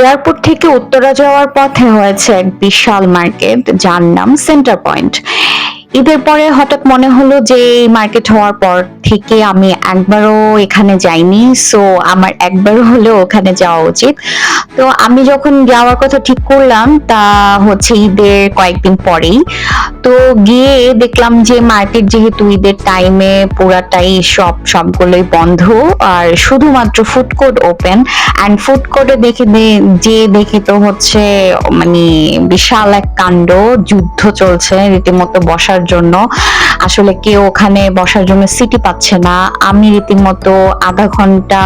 Airport থেকে উত্তরা যাওয়ার পথে হয়েছে এক বিশাল মার্কেট, যার নাম সেন্টার পয়েন্ট। ঈদের পরে হঠাৎ মনে হলো যে এই মার্কেট হওয়ার পর থেকে আমি একবারও এখানে যাইনি সো আমার একবারও হলেও ওখানে যাওয়া উচিত। তো আমি যখন যাওয়ার কথা ঠিক করলাম, তা হচ্ছে ঈদের কয়েকদিন পরেই। তো গিয়ে দেখলাম যে মার্কেট যেহেতু ঈদের টাইমে পুরাটাই সব সবগুলোই বন্ধ, আর শুধুমাত্র food court open and food কোর্টে দেখে যে দেখি তো হচ্ছে মানে বিশাল এক কাণ্ড, যুদ্ধ চলছে রীতিমতো বসার জন্য। আসলে কেউ ওখানে বসার জন্য সিটি পাচ্ছে না। আমি রীতিমতো আধা ঘণ্টা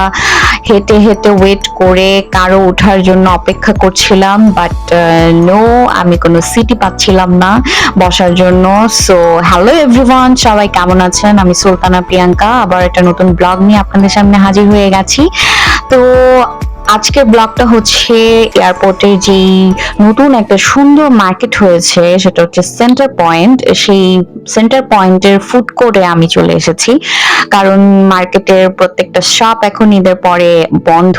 হেঁটে হেঁটে ওয়েট করে কারও ওঠার জন্য অপেক্ষা করছিলাম বাট নো আমি কোনো সিটি পাচ্ছিলাম না বসার জন্য। সো হ্যালো এভরিওয়ান সবাই কেমন আছেন? আমি সুলতানা প্রিয়াঙ্কা, আবার একটা নতুন ব্লগ নিয়ে আপনাদের সামনে হাজির হয়ে গেছি। তো আজকের ব্লগটা হচ্ছে এয়ারপোর্টে যেই নতুন একটা সুন্দর মার্কেট হয়েছে, সেটা হচ্ছে সেন্টার পয়েন্ট। সেই সেন্টার পয়েন্টের ফুড কোর্টে আমি চলে এসেছি। কারণ মার্কেটের প্রত্যেকটা শপ এখন ঈদের পরে বন্ধ।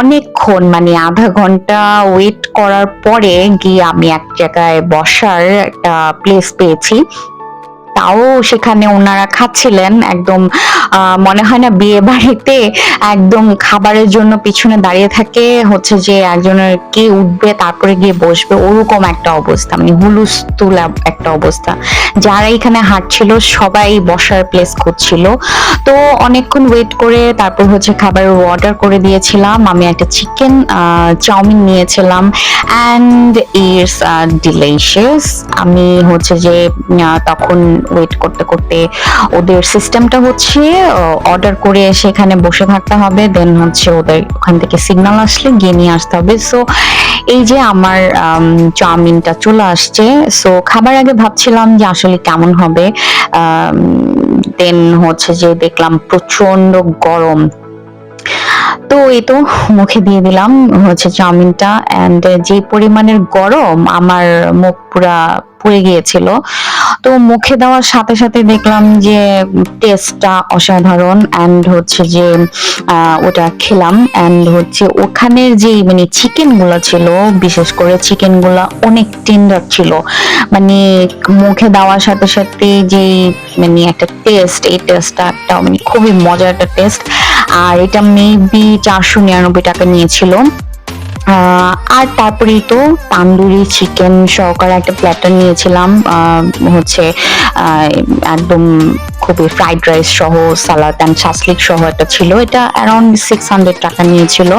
অনেকক্ষণ মানে আধা ঘণ্টা ওয়েট করার পরে গিয়ে আমি এক জায়গায় বসার একটা প্লেস পেয়েছি। তাও সেখানে ওনারা খাচ্ছিলেন। একদম মনে হয় না বিয়ে বাড়িতে একদম খাবারের জন্য পিছনে দাঁড়িয়ে থাকে। হচ্ছে যে একজনের কে উঠবে, তারপরে গিয়ে বসবে, ওরকম একটা অবস্থা মানে হুলুস্তুল একটা অবস্থা। যারা এখানে হাঁটছিল সবাই বসার প্লেস খুঁজছিল। তো অনেকক্ষণ ওয়েট করে তারপর হচ্ছে খাবার অর্ডার করে দিয়েছিলাম। আমি একটা চিকেন চাউমিন নিয়েছিলাম অ্যান্ড ইটস ডিলিশিয়াস আমি হচ্ছে যে তখন ওয়েট করতে করতে ওদের সিস্টেমটা হচ্ছে অর্ডার করে সেখানে বসে থাকতে হবে। দেন হচ্ছে ওদের ওখান থেকে সিগন্যাল আসলে গিয়ে নিয়ে আসতে হবে। সো এই যে আমার চাউমিনটা চলে আসছে। সো খাবার আগে ভাবছিলাম যে আসলে কেমন হবে? দেন হচ্ছে যে দেখলাম প্রচণ্ড গরম। তো এই তো মুখে দিয়ে দিলাম হচ্ছে চাউমিনটা অ্যান্ড যে পরিমাণের গরম আমার মুখ পুরা পুড়ে গিয়েছিল। তো মুখে দেওয়ার সাথে সাথে দেখলাম যে টেস্টটা অসাধারণ অ্যান্ড হচ্ছে যে ওটা খেলাম অ্যান্ড হচ্ছে ওখানের যে মানে চিকেনগুলা ছিল, বিশেষ করে চিকেনগুলা অনেক টেন্ডার ছিল। মানে মুখে দেওয়ার সাথে সাথে যে মানে একটা টেস্ট এই টেস্টটা একটা মানে খুবই মজার একটা টেস্ট আর এটা মেবি চারশো নিরানব্বই টাকা নিয়েছিল। আর তারপরেই তো তান্দুরি চিকেন সহকারে একটা প্ল্যাটার নিয়েছিলাম হচ্ছে একদম খুবই ফ্রাইড রাইস সহ সালাদ অ্যান্ড ছাসলিক সহ একটা ছিল। এটা অ্যারাউন্ড সিক্স হান্ড্রেড টাকা নিয়েছিল।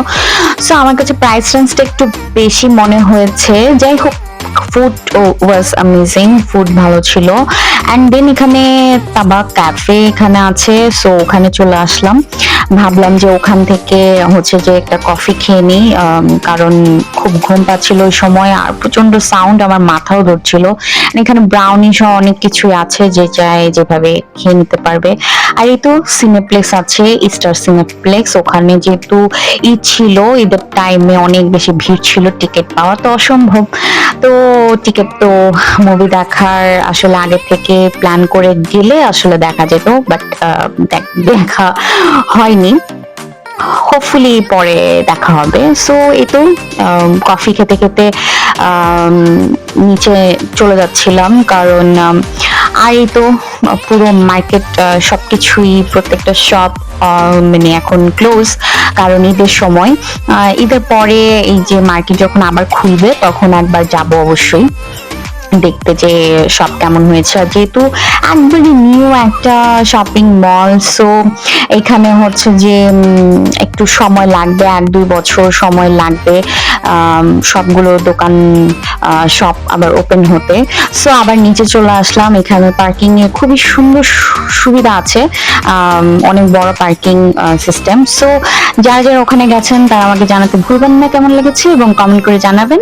সো আমার কাছে প্রাইস রেঞ্জটা একটু বেশি মনে হয়েছে। যাই হোক ফুড ওয়াজ অ্যামেজিং ফুড ভালো ছিল। অ্যান্ড দেন এখানে তাবা ক্যাফে এখানে আছে সো ওখানে চলে আসলাম। ভাবলাম যে ওখান থেকে হচ্ছে যে একটা কফি খেয়ে নিই কারণ খুব ঘুম পাচ্ছিল ওই সময় আর প্রচণ্ড সাউন্ড আমার মাথাও ধরছিল। এখানে ব্রাউনি সহ অনেক কিছুই আছে যে চায় যেভাবে খেয়ে নিতে পারবে। আর এই তো সিনেপ্লেক্স আছে ইস্টার সিনেপ্লেক্স ওখানে যেহেতু ঈদ ছিল, ঈদের টাইমে অনেক বেশি ভিড় ছিল টিকিট পাওয়া, তো অসম্ভব। তো টিকিট তো মুভি দেখার আসলে আগে থেকে প্ল্যান করে গেলে আসলে দেখা যেত বাট দেখা হয়নি। হোপফুলি পরে দেখা হবে। সো এই তো কফি খেতে খেতে নিচে চলে যাচ্ছিলাম কারণ আর এই তো, পুরো মার্কেট সবকিছুই, প্রত্যেকটা শপ মানে এখন ক্লোজ কারণ ঈদের সময়। ঈদের পরে এই যে মার্কেট যখন আবার খুলবে, তখন একবার যাব অবশ্যই। দেখতে যে সব কেমন হয়েছে। আর যেহেতু একবারই নিউ একটা শপিং মল সো এখানে হচ্ছে যে একটু সময় লাগবে, এক দুই বছর সময় লাগবে সবগুলো দোকান সব আবার ওপেন হতে। সো আবার নিচে চলে আসলাম, এখানে পার্কিং এর খুবই সুন্দর সুবিধা আছে অনেক বড় পার্কিং সিস্টেম সো যারা যারা ওখানে গেছেন, তারা আমাকে জানাতে ভুলবেন না কেমন লেগেছে, এবং কমেন্ট করে জানাবেন।